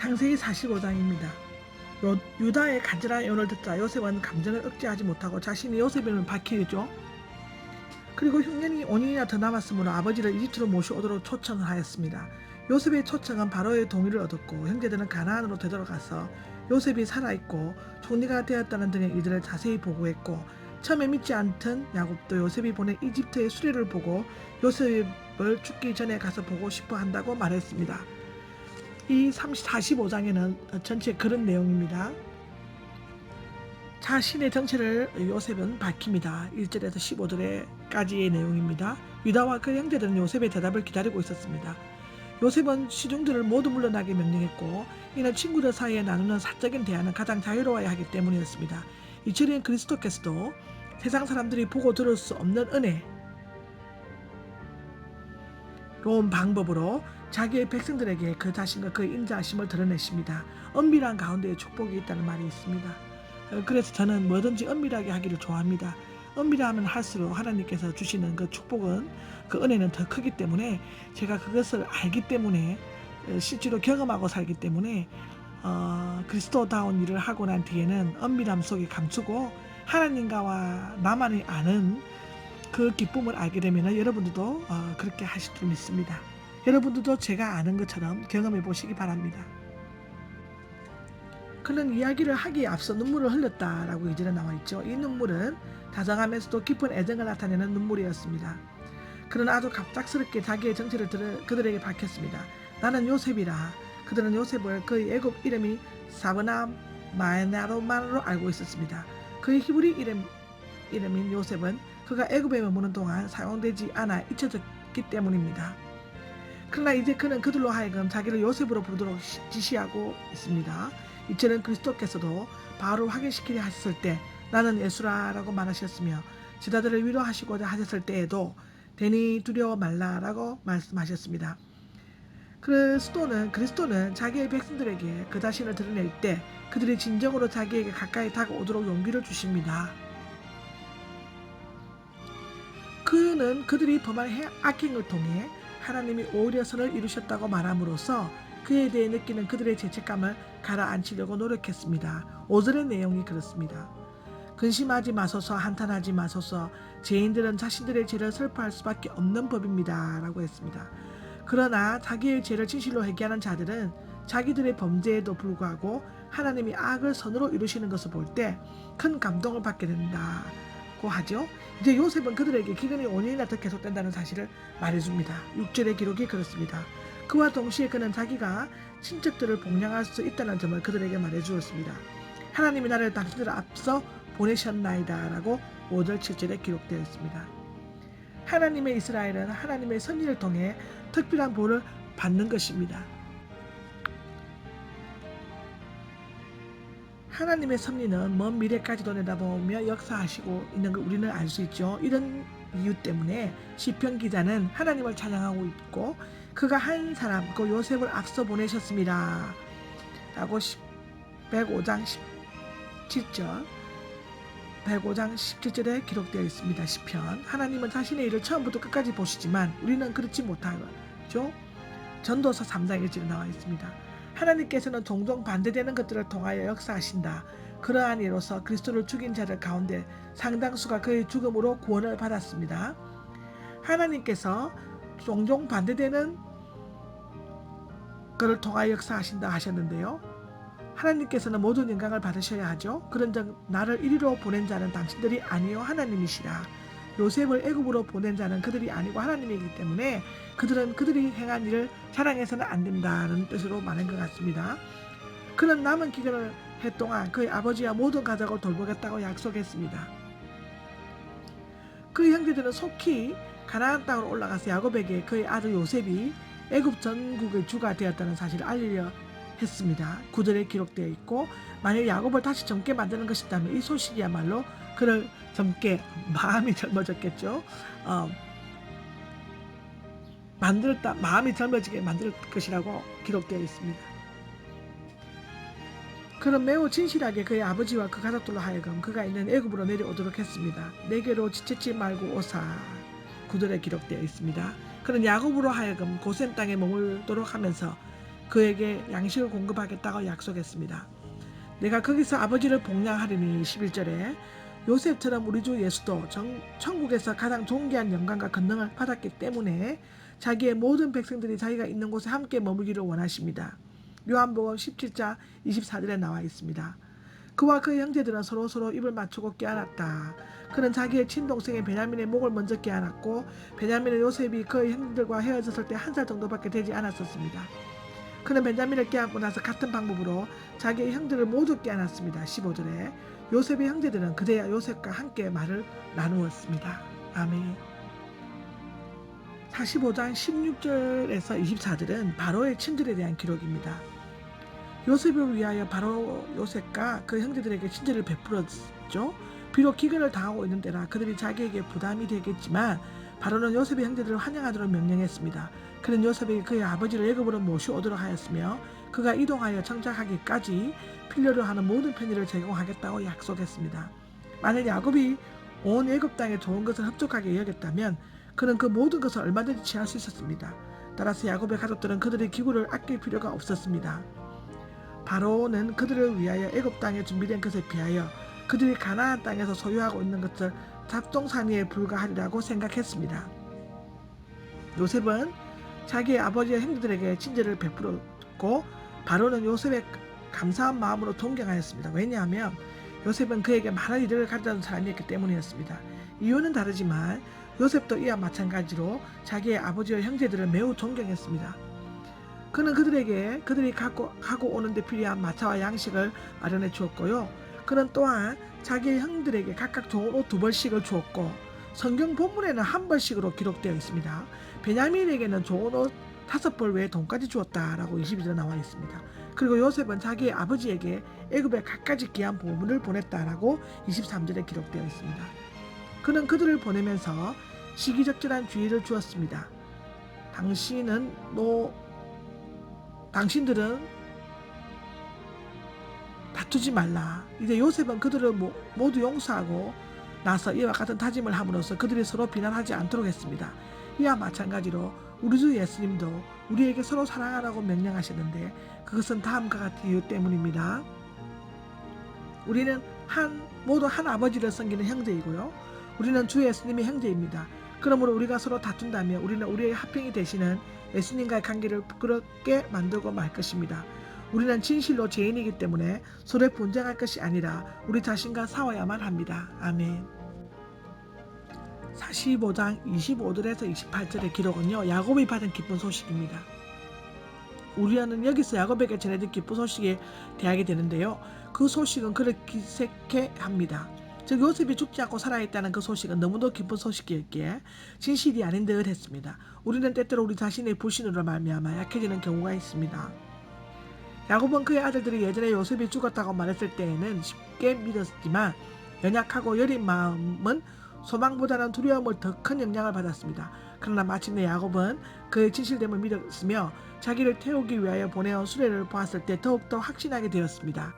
창세기 45장입니다. 유다의 간절한 애원을 듣자 요셉은 감정을 억제하지 못하고 자신이 요셉임을 밝히죠. 그리고 흉년이 5년이나 더 남았으므로 아버지를 이집트로 모셔오도록 초청을 하였습니다. 요셉의 초청은 바로의 동의를 얻었고 형제들은 가나안으로 되돌아가서 요셉이 살아있고 총리가 되었다는 등의 일들을 자세히 보고했고 처음에 믿지 않던 야곱도 요셉이 보낸 이집트의 수레를 보고 요셉을 죽기 전에 가서 보고 싶어 한다고 말했습니다. 이 30, 45장에는 전체 그런 내용입니다. 자신의 정체를 요셉은 밝힙니다. 1절에서 15절까지의 내용입니다. 유다와 그 형제들은 요셉의 대답을 기다리고 있었습니다. 요셉은 시중들을 모두 물러나게 명령했고 이는 친구들 사이에 나누는 사적인 대화는 가장 자유로워야 하기 때문이었습니다. 이처리엔 그리스도께서도 세상 사람들이 보고 들을 수 없는 은혜 로운 방법으로 자기의 백성들에게 그 자신과 그 인자하심을 드러내십니다. 은밀한 가운데에 축복이 있다는 말이 있습니다. 어, 그래서 저는 뭐든지 은밀하게 하기를 좋아합니다. 은밀하면 할수록 하나님께서 주시는 그 축복은 그 은혜는 더 크기 때문에 제가 그것을 알기 때문에 어, 실제로 경험하고 살기 때문에 어, 그리스도다운 일을 하고 난 뒤에는 은밀함 속에 감추고 하나님과와 나만이 아는 그 기쁨을 알게 되면 여러분들도 어, 그렇게 하실 줄 믿습니다. 여러분들도 제가 아는 것처럼 경험해 보시기 바랍니다. 그런 이야기를 하기에 앞서 눈물을 흘렸다라고 이전에 나와 있죠. 이 눈물은 다정하면서도 깊은 애정을 나타내는 눈물이었습니다. 그는 아주 갑작스럽게 자기의 정체를 들, 그들에게 밝혔습니다. 나는 요셉이라. 그들은 요셉을 그의 애굽 이름이 사브나 마에나로만으로 알고 있었습니다. 그의 히브리 이름, 이름인 요셉은 그가 애굽에 머무는 동안 사용되지 않아 잊혀졌기 때문입니다. 그러나 이제 그는 그들로 하여금 자기를 요셉으로 부르도록 지시하고 있습니다. 이처럼 그리스도께서도 바울을 확인시키려 하셨을 때 나는 예수라라고 말하셨으며 지다들을 위로하시고자 하셨을 때에도 대니 두려워 말라라고 말씀하셨습니다. 그리스도는 그리스도는 자기의 백성들에게 그 자신을 드러낼 때 그들이 진정으로 자기에게 가까이 다가오도록 용기를 주십니다. 그는 그들이 범한 악행을 통해 하나님이 오히려 선을 이루셨다고 말함으로써 그에 대해 느끼는 그들의 죄책감을 가라앉히려고 노력했습니다. 5절의 내용이 그렇습니다. 근심하지 마소서 한탄하지 마소서 죄인들은 자신들의 죄를 슬퍼할 수밖에 없는 법입니다. 라고 했습니다. 그러나 자기의 죄를 진실로 회개하는 자들은 자기들의 범죄에도 불구하고 하나님이 악을 선으로 이루시는 것을 볼 때 큰 감동을 받게 된다고 하죠. 이제 요셉은 그들에게 기근이 5년이나 더 계속된다는 사실을 말해줍니다. 6절의 기록이 그렇습니다. 그와 동시에 그는 자기가 친척들을 복양할 수 있다는 점을 그들에게 말해주었습니다. 하나님이 나를 당신들 앞서 보내셨나이다 라고 5절 7절에 기록되어 있습니다. 하나님의 이스라엘은 하나님의 섭리를 통해 특별한 보를 받는 것입니다. 하나님의 섭리는 먼 미래까지도 내다보며 역사하시고 있는 걸 우리는 알 수 있죠. 이런 이유 때문에 시편 기자는 하나님을 찬양하고 있고 그가 한 사람 그 요셉을 앞서 보내셨습니다. 라고 105장 17절 105장 17절에 기록되어 있습니다. 시편 하나님은 자신의 일을 처음부터 끝까지 보시지만 우리는 그렇지 못하죠. 전도서 3장 1절에 나와 있습니다. 하나님께서는 종종 반대되는 것들을 통하여 역사하신다. 그러한 이로서 그리스도를 죽인 자들 가운데 상당수가 그의 죽음으로 구원을 받았습니다. 하나님께서 종종 반대되는 것을 통하여 역사하신다 하셨는데요. 하나님께서는 모든 영광을 받으셔야 하죠. 그런 즉 나를 이리로 보낸 자는 당신들이 아니요 하나님이시라. 요셉을 애굽으로 보낸 자는 그들이 아니고 하나님이기 때문에 그들은 그들이 행한 일을 자랑해서는 안 된다는 뜻으로 말한 것 같습니다. 그는 남은 기간을 해 동안 그의 아버지와 모든 가족을 돌보겠다고 약속했습니다. 그 형제들은 속히 가나안 땅으로 올라가서 야곱에게 그의 아들 요셉이 애굽 전국의 주가 되었다는 사실을 알리려 했습니다. 구절에 기록되어 있고 만약 야곱을 다시 젊게 만드는 것이다면 이 소식이야말로 그를 젊게 마음이 젊어졌겠죠. 어, 만들었다 마음이 젊어지게 만들 것이라고 기록되어 있습니다. 그는 매우 진실하게 그의 아버지와 그 가족들로 하여금 그가 있는 애굽으로 내려오도록 했습니다. 내게로 지체치 말고 오사 구절에 기록되어 있습니다. 그는 야곱으로 하여금 고센 땅에 머물도록 하면서 그에게 양식을 공급하겠다고 약속했습니다. 내가 거기서 아버지를 복양하리니 11절에 요셉처럼 우리 주 예수도 정- 천국에서 가장 존귀한 영광과 권능을 받았기 때문에 자기의 모든 백성들이 자기가 있는 곳에 함께 머물기를 원하십니다. 요한복음 17장 24절에 나와 있습니다. 그와 그 형제들은 서로 서로 입을 맞추고 깨어났다. 그는 자기의 친동생의 베냐민의 목을 먼저 깨어났고 베냐민의 요셉이 그의 형들과 헤어졌을 때 한 살 정도밖에 되지 않았었습니다. 그는 벤자민을 깨안고 나서 같은 방법으로 자기의 형들을 모두 깨안았습니다. 15절에 요셉의 형제들은 그대야 요셉과 함께 말을 나누었습니다. 아멘. 45장 16절에서 24절은 바로의 친절에 대한 기록입니다. 요셉을 위하여 바로 요셉과 그 형제들에게 친절을 베풀었죠. 비록 기근을 당하고 있는 때라 그들이 자기에게 부담이 되겠지만 바로는 요셉의 형제들을 환영하도록 명령했습니다. 그는 요셉에게 그의 아버지를 애굽으로 모셔오도록 하였으며 그가 이동하여 정착하기까지 필요로 하는 모든 편의를 제공하겠다고 약속했습니다. 만일 야곱이 온 애굽 땅에 좋은 것을 흡족하게 여겼다면 그는 그 모든 것을 얼마든지 취할 수 있었습니다. 따라서 야곱의 가족들은 그들의 기구를 아낄 필요가 없었습니다. 바로는 그들을 위하여 애굽 땅에 준비된 것에 비하여 그들이 가나안 땅에서 소유하고 있는 것을 잡동사니에 불과하리라고 생각했습니다. 요셉은 자기의 아버지의 형제들에게 친절을 베풀었고 바로는 요셉의 감사한 마음으로 동경하였습니다. 왜냐하면 요셉은 그에게 많은 일을 가져다준 사람이었기 때문이었습니다. 이유는 다르지만 요셉도 이와 마찬가지로 자기의 아버지와 형제들을 매우 존경했습니다. 그는 그들에게 그들이 갖고 가고 오는데 필요한 마차와 양식을 마련해 주었고요. 그는 또한 자기의 형들에게 각각 좋은 옷 두 벌씩을 주었고 성경 본문에는 한 벌씩으로 기록되어 있습니다. 베냐민에게는 좋은 옷 다섯 벌 외에 돈까지 주었다라고 22절에 나와 있습니다. 그리고 요셉은 자기의 아버지에게 애굽에 갖가지 귀한 보물을 보냈다라고 23절에 기록되어 있습니다. 그는 그들을 보내면서 시기적절한 주의를 주었습니다. 당신은 노 당신들은 다투지 말라. 이제 요셉은 그들을 모- 모두 용서하고 나서 이와 같은 다짐을 함으로써 그들이 서로 비난하지 않도록 했습니다. 이와 마찬가지로 우리 주 예수님도 우리에게 서로 사랑하라고 명령하시는데 그것은 다음과 같은 이유 때문입니다. 우리는 한 모두 한 아버지를 섬기는 형제이고요. 우리는 주 예수님의 형제입니다. 그러므로 우리가 서로 다툰다면 우리는 우리의 합평이 되시는 예수님과의 관계를 부끄럽게 만들고 말 것입니다. 우리는 진실로 죄인이기 때문에 서로의 분쟁할 것이 아니라 우리 자신과 싸워야만 합니다. 아멘. 45장 25절에서 28절의 기록은요. 야곱이 받은 기쁜 소식입니다. 우리는 여기서 야곱에게 전해진 기쁜 소식에 대하게 되는데요. 그 소식은 그를 기색해 합니다. 즉 요셉이 죽지 않고 살아있다는 그 소식은 너무도 기쁜 소식이었기에 진실이 아닌 듯 했습니다. 우리는 때때로 우리 자신의 불신으로 말미암아 약해지는 경우가 있습니다. 야곱은 그의 아들들이 예전에 요셉이 죽었다고 말했을 때에는 쉽게 믿었지만 연약하고 여린 마음은 소망보다는 두려움을 더 큰 영향을 받았습니다. 그러나 마침내 야곱은 그의 진실됨을 믿었으며 자기를 태우기 위하여 보내온 수레를 보았을 때 더욱더 확신하게 되었습니다.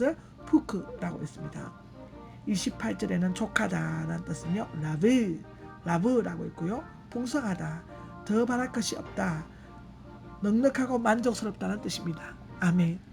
것을 푸크라고 했습니다. 28절에는 족하다라는 뜻은요. 라브, 라브라고 있고요. 풍성하다, 더 바랄 것이 없다, 넉넉하고 만족스럽다는 뜻입니다. 아멘.